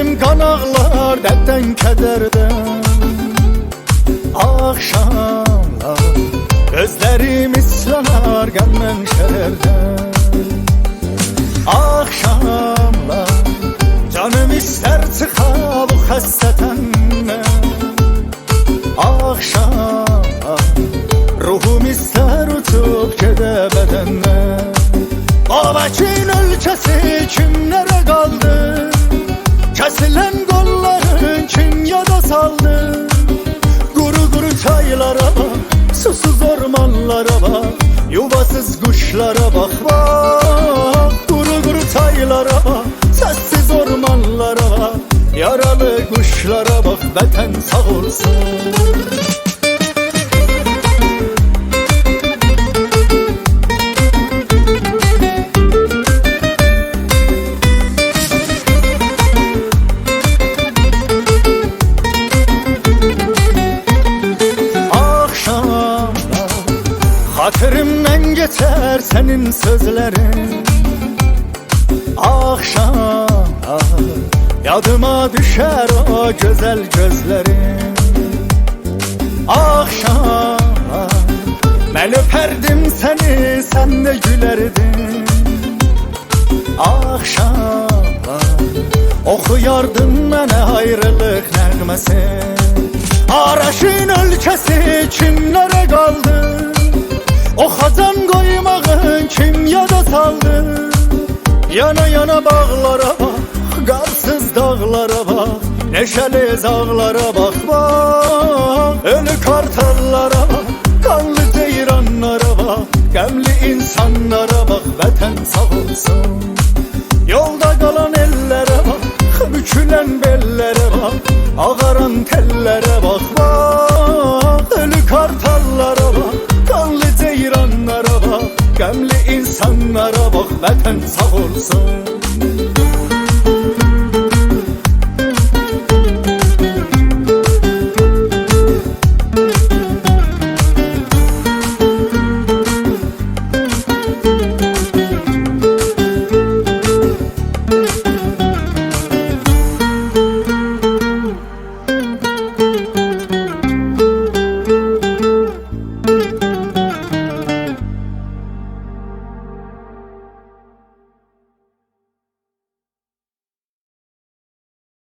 Dilim kan ağlar dertten kederden. Akşamlar Gözlerim ıslanar gelmen şerden Akşamlar Canım ister çıka bu hasretenden Akşamlar Ruhum ister uçup gede bedenden. Babacın ülkesi kimlere kaldı? Kesilen kolların kim yada saldı Kuru kuru çaylara bak Susuz ormanlara bak Yuvasız kuşlara bak bak. Kuru kuru çaylara bak Sessiz ormanlara bak Yaralı kuşlara bak Vətən sağ olsun Hatırımdan geçer senin sözlerin. Akşamlar Yadıma düşer o güzel gözlerin. Akşamlar Ben öperdim seni sen de gülerdin. Akşamlar Oxuyardın mənə ayrılıq nəğməsi Araşın ölkəsi kimlərə qaldı O xacan qoymağın kim yada saldı? Yana yana bağlara bax Qarsız dağlara bax Neşəli zağlara bax bax Ölü kartallara bax Qanlı ceyranlara bax Qəmli insanlara bax Vətən sağ olsun. Yolda qalan ellərə bax Bükülən bellərə bax Ağaran tellərə bax bax insanlara bax Vətən sağ olsun